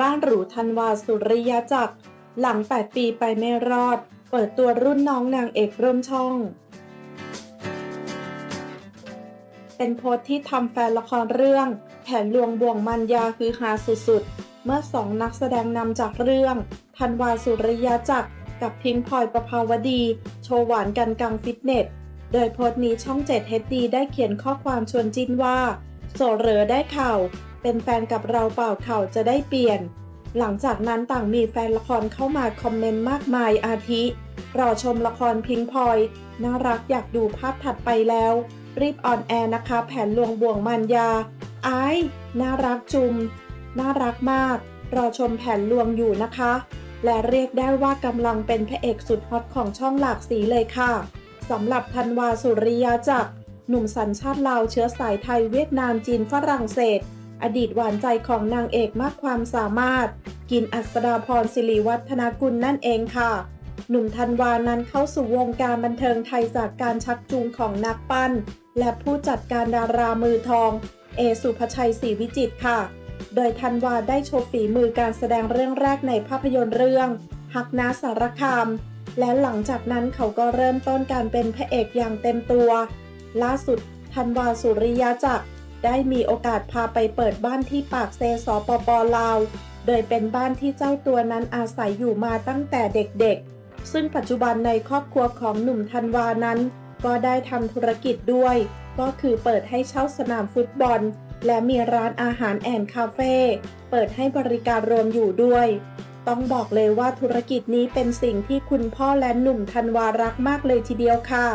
บ้านหรูธันวาสุริยจักร หลัง 8 ปีไปไม่รอด เปิดตัวรุ่นน้องนางเอกร่วมช่อง เป็นโพสที่ทำแฟนละครเรื่อง แผนลวงบ่วงมันยาคือฮาสุดๆ เมื่อสองนักแสดงนำจากเรื่องธันวาสุริยจักร กับพิงพลอยประภาวดี โชว์หวานกันกลางฟิตเนส โดยโพสต์นี้ช่อง 7 HD ได้เขียนข้อความชวนจิ้นว่า โสเหรอได้ข่าวเป็นแฟนกับเราเปล่าเข่าจะได้เปลี่ยน หลังจากนั้นต่างมีแฟนละครเข้ามาคอมเมนต์มากมายอาทิ รอชมละครพิงพลอย น่ารักอยากดูภาพถัดไปแล้ว รีบออนแอร์นะคะ แผนลวงบ่วงมันยาไอ้น่ารักจุม น่ารักมาก รอชมแผนลวงอยู่นะคะ และเรียกได้ว่ากำลังเป็นพระเอกสุดฮอตของช่องหลากสีเลยค่ะ สำหรับธันวาสุริยาจักรหนุ่มสัญชาติลาวเชื้อสายไทยเวียดนามจีนฝรั่งเศส อดีตหวานใจของนางเอกมากความสามารถ กินอัศดาพรศิริวัฒนากุลนั่นเองค่ะ หนุ่มธันวานั้นเข้าสู่วงการบันเทิงไทยจากการชักจูงของนักปั้น และผู้จัดการดารามือทอง เอสุภชัยศรีวิจิตค่ะ โดยธันวาได้โชว์ฝีมือการแสดงเรื่องแรกในภาพยนตร์เรื่อง ฮักนาสารคาม และหลังจากนั้นเขาก็เริ่มต้นการเป็นพระเอกอย่างเต็มตัว ล่าสุดธันวาสุริยาจักรได้มีโอกาสพาไปเปิดบ้านที่ปากเซสปปลาว โดยเป็นบ้านที่เจ้าตัวนั้นอาศัยอยู่มาตั้งแต่เด็กๆ ซึ่งปัจจุบันในครอบครัวของหนุ่มธันวานั้น ก็ได้ทำธุรกิจด้วย ก็คือเปิดให้เช่าสนามฟุตบอล และมีร้านอาหารแอนคาเฟ่ เปิดให้บริการรวมอยู่ด้วย ต้องบอกเลยว่าธุรกิจนี้เป็นสิ่งที่คุณพ่อและหนุ่มธันวารักมากเลยทีเดียวค่ะ